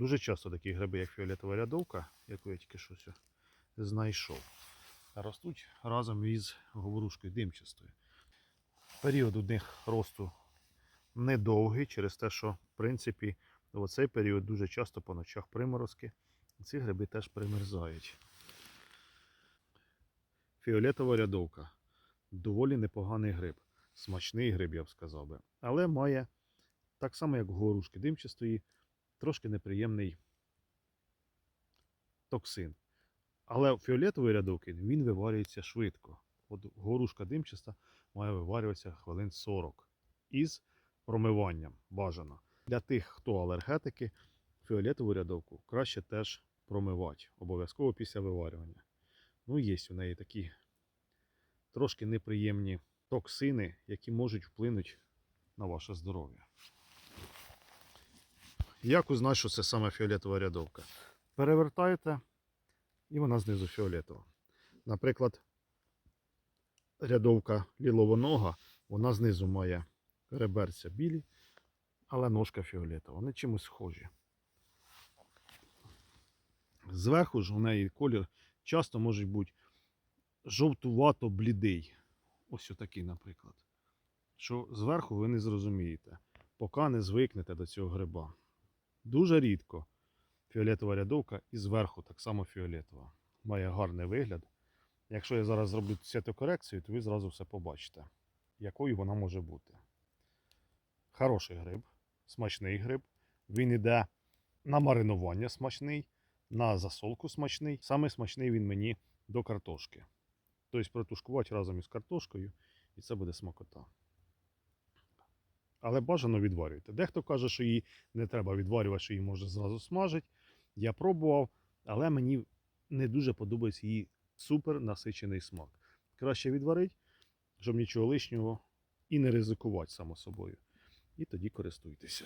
Дуже часто такі гриби, як фіолетова рядовка, яку я тільки що ось знайшов, ростуть разом із говорушкою димчастою. Період у них росту недовгий, через те, що, в принципі, в цей період дуже часто по ночах приморозки. Ці гриби теж примерзають. Фіолетова рядовка. Доволі непоганий гриб. Смачний гриб, я б сказав би. Але має, так само, як горушки димчастої, трошки неприємний токсин. Але фіолетовий рядовки він виварюється швидко. От горушка димчаста має виварюватися хвилин 40 із промиванням бажано. Для тих, хто алергетики, фіолетову рядовку краще теж промивати, обов'язково після виварювання. Ну, є у неї такі трошки неприємні токсини, які можуть вплинути на ваше здоров'я. Як узнати, що це саме фіолетова рядовка? Перевертаєте, і вона знизу фіолетова. Наприклад, рядовка ліловонога, вона знизу має реберця білі, але ножка фіолетова. Вони чимось схожі. Зверху ж у неї колір часто може бути жовтувато-блідий. Ось отакий, наприклад. Що зверху ви не зрозумієте, поки не звикнете до цього гриба. Дуже рідко фіолетова рядовка і зверху так само фіолетова. Має гарний вигляд. Якщо я зараз зроблю цвітокорекцію, то ви зразу все побачите, якою вона може бути. Хороший гриб, смачний гриб. Він іде на маринування смачний, на засолку смачний. Саме смачний він мені до картошки. Тобто протушкувати разом із картошкою, і це буде смакота. Але бажано відварюйте. Дехто каже, що її не треба відварювати, що її можна зразу смажити. Я пробував, але мені не дуже подобається її супер насичений смак. Краще відварити, щоб нічого лишнього і не ризикувати само собою. І тоді користуйтеся.